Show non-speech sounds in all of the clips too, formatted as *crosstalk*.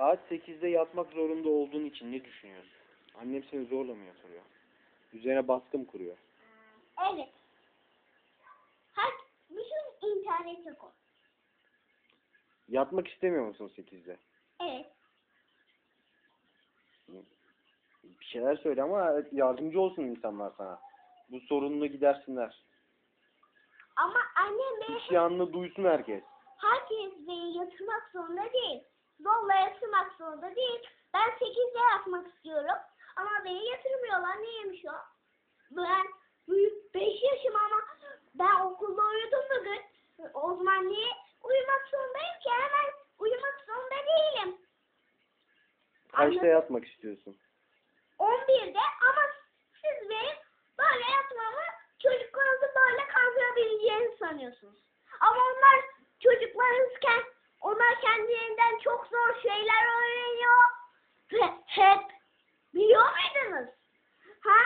Saat 8'de yatmak zorunda olduğun için ne düşünüyorsun? Annem seni zorla mı yatırıyor? Üzerine baskı mı kuruyor? Evet. Her, bütün internete koy. Yatmak istemiyor musun 8'de? Evet. Bir şeyler söyle ama yardımcı olsun insanlar sana. Bu sorununu gidersinler. Ama annem beni, İsyanını duysun herkes. herkes beni yatırmak zorunda değil. Zorla yatırmak zorunda değil. Ben 8'de yatmak istiyorum. Ama beni yatırmıyorlar. Neymiş o? Ben büyük 5 yaşım ama ben okulda uyudum bugün. O zaman niye uyumak zorundayım ki? Hemen uyumak zorunda değilim. Kaçta Anladım. yatmak istiyorsun? 11'de ama siz benim böyle yatmamı çocuklarınızı böyle kandırabileceğini sanıyorsunuz. Ama onlar çocuklarınızken onlar kendilerinden çok zor şeyler öğreniyor. Ve hep biliyor muydunuz? Ha?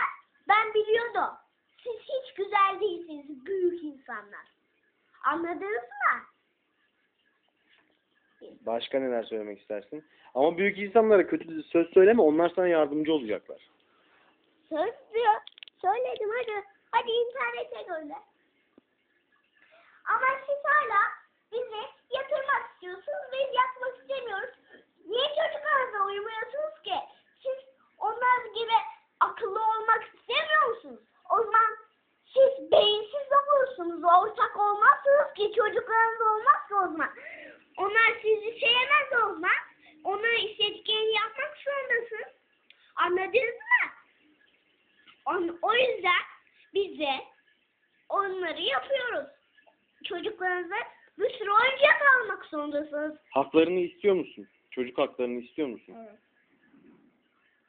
Ben biliyordum. Siz hiç güzel değilsiniz büyük insanlar. Anladınız mı? Başka neler söylemek istersin? Ama büyük insanlara kötü söz söyleme. Onlar sana yardımcı olacaklar. Söz diyor. Söyledim hadi. Hadi internete gönder. Ama siz hala bizi yatırmak istiyorsunuz. Biz yatmak istemiyoruz. Niye çocuklarınızla uyumuyorsunuz ki? Siz onlar gibi akıllı olmak istemiyor musunuz? O zaman siz beyinsiz olursunuz. Ortak olmazsınız ki çocuklarınız olmaz o zaman. Onlar sizi sevmez o zaman. Onların istediklerini yapmak zorundasınız. Anladınız mı? On, o yüzden biz de onları yapıyoruz. Çocuklarınıza bir sürü oyuncak almak zorundasınız. Haklarını istiyor musun? Çocuk haklarını istiyor musun? Evet.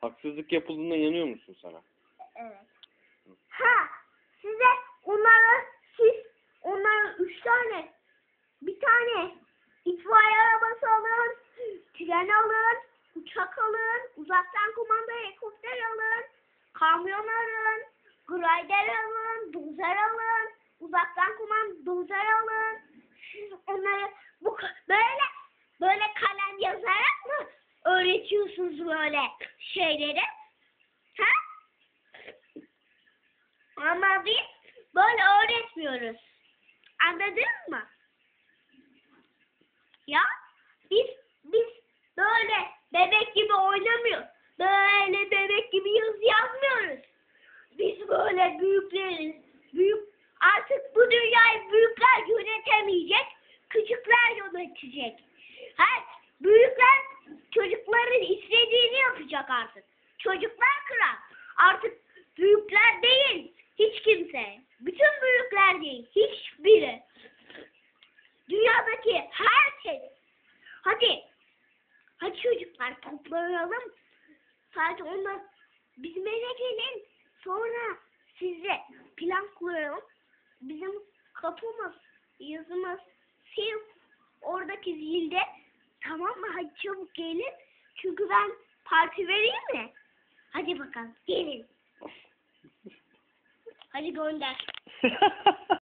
Haksızlık yapıldığına inanıyor musun sana? Evet. Ha, size onlara siz onlara üç tane bir tane itfaiye arabası alın, tren alın, uçak alın, uzaktan kumanda helikopter alın, kamyon alın, grider alın, dozer alın, uzaktan kumanda dozer alın. Siz onları bu böyle böyle kalem yazarak mı öğretiyorsunuz böyle şeyleri? Ha? Ama biz böyle öğretmiyoruz. Anladın mı? Ya biz biz böyle bebek gibi oynamıyoruz. Böyle bebek gibi yazı yazmıyoruz. Biz böyle büyükleriz. Büyük artık bu dünyayı büyükler yönetemeyecek. Küçükler yönetecek. Hayır, büyükler çocukların istediğini yapacak artık. Çocuklar kral. Artık büyükler değil. Hiç kimse. Bütün büyükler değil. Hiçbiri. Dünyadaki herkes. Hadi. Hadi çocuklar toplanalım. Sadece onlar bizim eve gelin. Sonra size plan kuralım. Bizim kapımız, yazımız, sil oradaki zilde. Tamam mı? Hadi çabuk gelin. Çünkü ben parti vereyim mi? Hadi bakalım gelin. Hadi gönder. *laughs*